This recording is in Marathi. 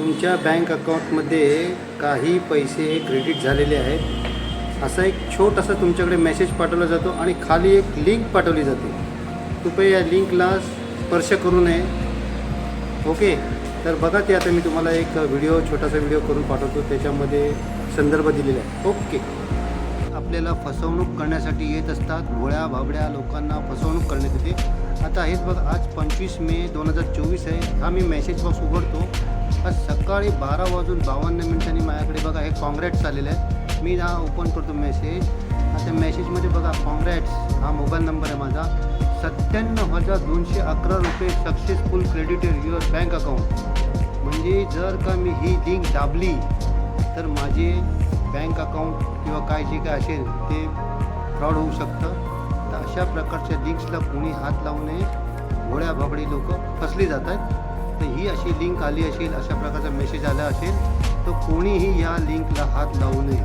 तुमच्या बँक अकाउंटमध्ये काही पैसे क्रेडिट झालेले आहेत. असा एक छोटासा तुमच्याकडे मेसेज पाठवला जातो आणि खाली एक लिंक पाठवली जाते. कृपया या लिंकला स्पर्श करू नये. ओके? तर बघा ते आता मी तुम्हाला एक व्हिडिओ छोटासा व्हिडिओ करून पाठवतो. त्याच्यामध्ये संदर्भ दिलेला आहे. ओके? आपल्याला फसवणूक करण्यासाठी येत असतात. भोळ्या भाबड्या लोकांना फसवणूक करण्यात येते. आता हेच बघा आज पंचवीस मे दोन हजार चोवीस आहे. हा मी मेसेज बॉक्स उघडतो. आज सकाळी बारा वाजून बावन्न मिनिटांनी माझ्याकडे बघा हे कॉंग्रॅट्स आलेलं आहे. मी हा ओपन करतो मेसेज आता मेसेजमध्ये बघा कॉंग्रॅट्स हा मोबाईल नंबर आहे माझा. सत्त्याण्णव हजार दोनशे अकरा रुपये successful credited your bank account म्हणजे जर का मी ही लिंक दाबली तर माझे बँक अकाउंट किंवा काय जे काय असेल ते फ्रॉड होऊ शकतं. तर अशा प्रकारच्या लिंक्सला कोणी हात लावू नये. घोड्या भाबडी लोक फसली जातात. तर ही अशी लिंक आली असेल अशा प्रकारचा मेसेज आला असेल तर कोणीही या लिंकला हात लावू नये.